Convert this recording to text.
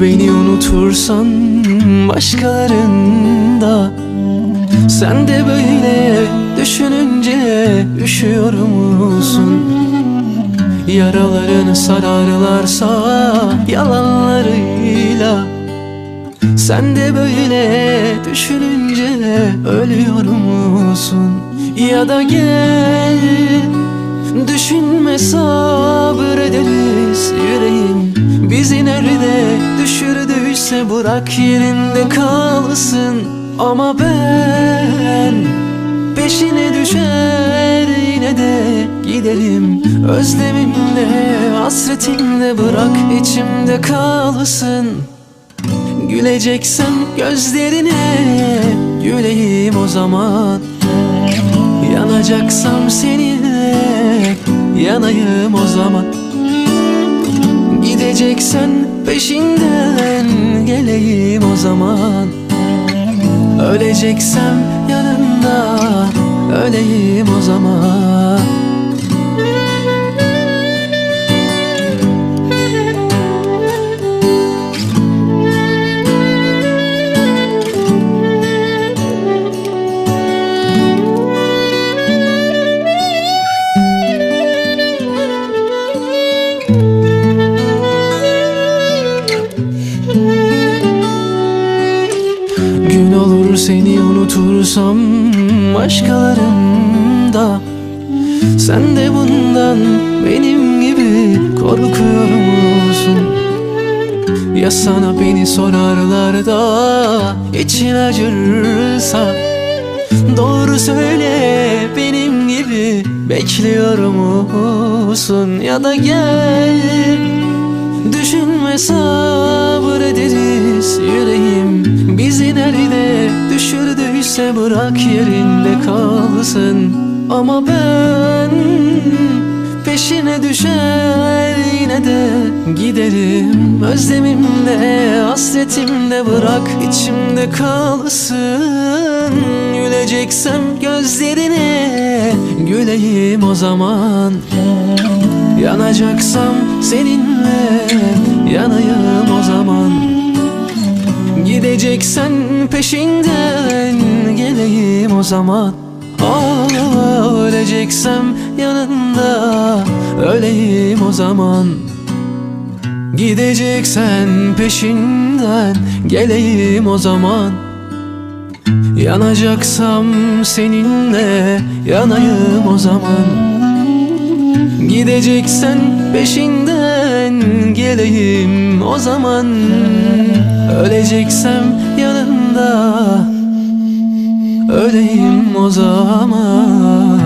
unutursan başkalarında Sen de böyle düşününce üşüyor musun? Yaralarını sararlarsa yalanlarıyla Sen de böyle düşününce ölüyor musun? Ya da gel Düşünme sabrederiz yüreğim. Bizi nerede düşürdüyse bırak yerinde kalsın. Ama ben peşine düşer yine de giderim. Özlemimle hasretimle bırak içimde kalsın. Güleceksem gözlerine güleyim o zaman. Yanacaksam seninle yanayım o zaman. Gideceksen peşinden geleyim o zaman. Öleceksem yanında öleyim o zaman Seni unutursam başkalarında Sen de bundan benim gibi korkuyor musun? Ya sana beni sorarlar da için acırsa Doğru söyle benim gibi bekliyor musun? Ya da gel Düşünme sabrederiz düşürdüyse bırak yerinde kalsın. Ama ben peşine düşer yine de giderim. Özlemimle hasretimle bırak içimde kalsın. Güleceksem gözlerine güleyim o zaman. Yanacaksam seninle Gideceksen peşinden geleyim o zaman. Aa, öleceksem yanında öleyim o zaman. Gideceksen peşinden geleyim o zaman. Yanacaksam seninle yanayım o zaman. Gideceksen peşinden geleyim o zaman. Öleceksem yanında öleyim o zaman